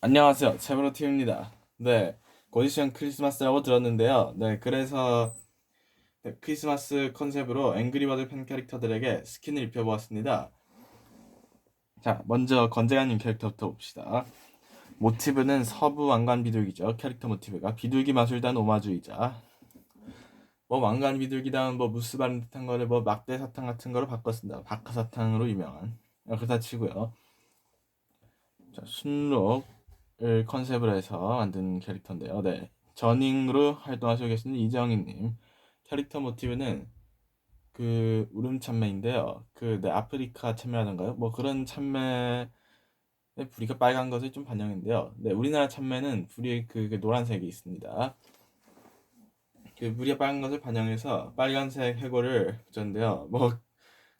안녕하세요. 채브로 팀입니다. 네, 곧 있으면 크리스마스라고 들었는데요. 네, 그래서 네, 크리스마스 컨셉으로 앵그리버드 팬 캐릭터들에게 스킨을 입혀보았습니다. 자, 먼저 건재가님 캐릭터부터 봅시다. 모티브는 서부 왕관 비둘기죠. 캐릭터 모티브가 비둘기 마술단 오마주이자 뭐 왕관 비둘기다운 뭐 무스 바른 듯한 거를 뭐 막대 사탕 같은 거로 바꿨습니다. 박하 사탕으로 유명한 그렇다 치고요. 자, 순록 을 컨셉으로 해서 만든 캐릭터인데요. 네. 저닝으로 활동하시고 계시는 이정희님. 캐릭터 모티브는 그 울음 참매인데요. 그 네, 아프리카 참매라던가요? 뭐 그런 참매의 부리가 빨간 것을 좀 반영인데요. 네, 우리나라 참매는 부리 그, 그 노란색이 있습니다. 그 부리가 빨간 것을 반영해서 빨간색 해골을 붙였는데요. 뭐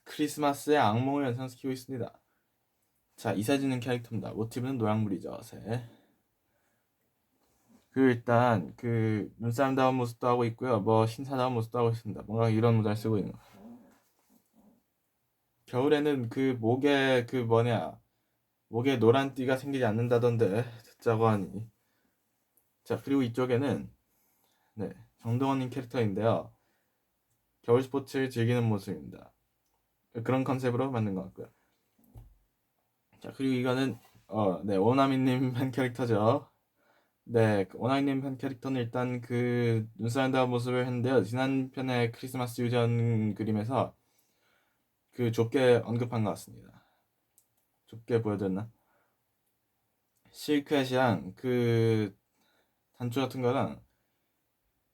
크리스마스의 악몽을 연상시키고 있습니다. 자, 이사지는 캐릭터입니다. 모티브는 노랑물이죠, 새. 그 일단 그 눈사람다운 모습도 하고 있고요. 뭐 신사다운 모습도 하고 있습니다. 뭔가 이런 모자를 쓰고 있는 거. 겨울에는 그 목에 그 뭐냐 목에 노란 띠가 생기지 않는다던데 듣자고 하니. 자 그리고 이쪽에는 네 정동원님 캐릭터인데요. 겨울 스포츠를 즐기는 모습입니다. 그런 컨셉으로 만든 것 같고요. 자 그리고 이거는 어네 오나미님 팬 캐릭터죠. 네, 그 오나이님 팬 캐릭터는 일단 그 눈사람다 모습을 했는데요. 지난 편의 크리스마스 유전 그림에서 그 좁게 언급한 것 같습니다. 좁게 보여드렸나? 실크햇이랑 그 단추 같은 거랑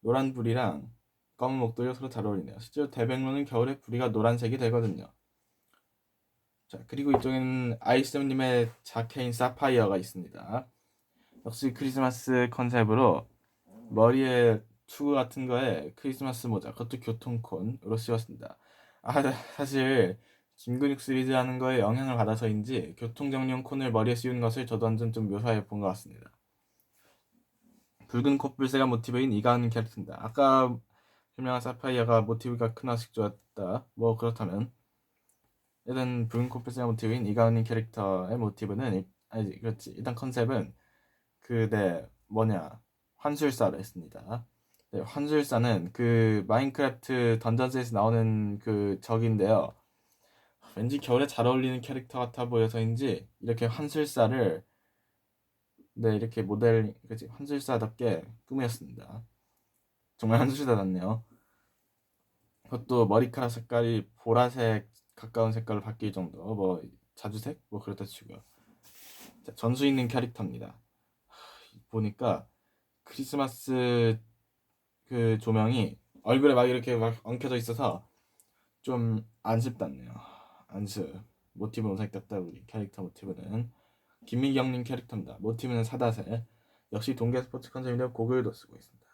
노란 불이랑 검은 목도리가 서로 잘 어울리네요. 실제로 대백로는 겨울에 불이가 노란색이 되거든요. 자, 그리고 이쪽에는 아이스님의 자켓인 사파이어가 있습니다. 역시 크리스마스 컨셉으로 머리에 투구 같은 거에 크리스마스 모자, 그것도 교통콘으로 씌웠습니다. 아, 사실 김근육 시리즈 하는 거에 영향을 받아서인지 교통정령 콘을 머리에 씌운 것을 저도 완전 좀 묘사해 본 것 같습니다. 붉은 코뿔새가 모티브인 이가은 캐릭터입니다. 아까 설명한 사파이어가 모티브가 크나씩 좋았다. 뭐 그렇다면 일단 코뿔새가 모티브인 이가은님 캐릭터의 모티브는 아니 그렇지 일단 컨셉은 그, 네, 뭐냐, 환술사를 했습니다. 네, 환술사는 그 마인크래프트 던전스에서 나오는 그 적인데요. 왠지 겨울에 잘 어울리는 캐릭터 같아 보여서인지 이렇게 환술사를 네 이렇게 모델 그치 환술사답게 꾸몄습니다. 정말 환술사답네요. 그것도 머리카락 색깔이 보라색 가까운 색깔로 바뀔 정도 뭐 자주색 뭐 그렇다 치고요. 자, 전수 있는 캐릭터입니다. 보니까 크리스마스 그 조명이 얼굴에 막 이렇게 막 엉켜져 있어서 좀 안습답네요. 안습. 모티브 모색 떴다 우리 캐릭터 모티브는 김미경님 캐릭터입니다. 모티브는 사다새. 역시 동계 스포츠 컨셉인데 고글도 쓰고 있습니다.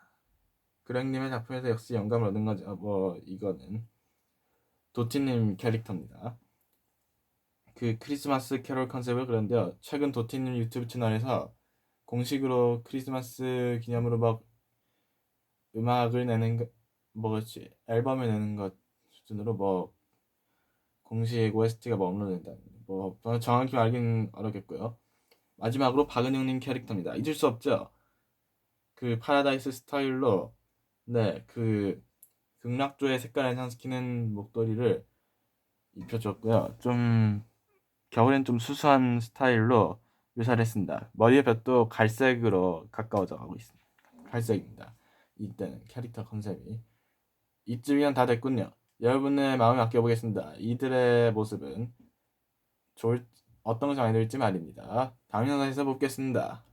그랭님의 작품에서 역시 영감을 얻은 거죠. 뭐 이거는 도티님 캐릭터입니다. 그 크리스마스 캐롤 컨셉을 그런데요. 최근 도티님 유튜브 채널에서 공식으로 크리스마스 기념으로 막 음악을 내는 거, 뭐겠지 앨범을 내는 것 수준으로 뭐 공식 OST가 뭐 업로드된다. 뭐 정확히 알긴 어렵겠고요. 마지막으로 박은영님 캐릭터입니다. 잊을 수 없죠. 그 파라다이스 스타일로 네그 극락조의 색깔 연상시키는 목도리를 입혀줬고요. 좀 겨울엔 좀 수수한 스타일로 묘사를 했습니다. 머리의 볕도 갈색으로 가까워져 가고 있습니다. 갈색입니다. 이때는 캐릭터 컨셉이 이쯤이면 다 됐군요. 여러분의 마음에 맡겨보겠습니다. 이들의 모습은 좋을 어떤 것이 많이 들지 말입니다. 다음 영상에서 뵙겠습니다.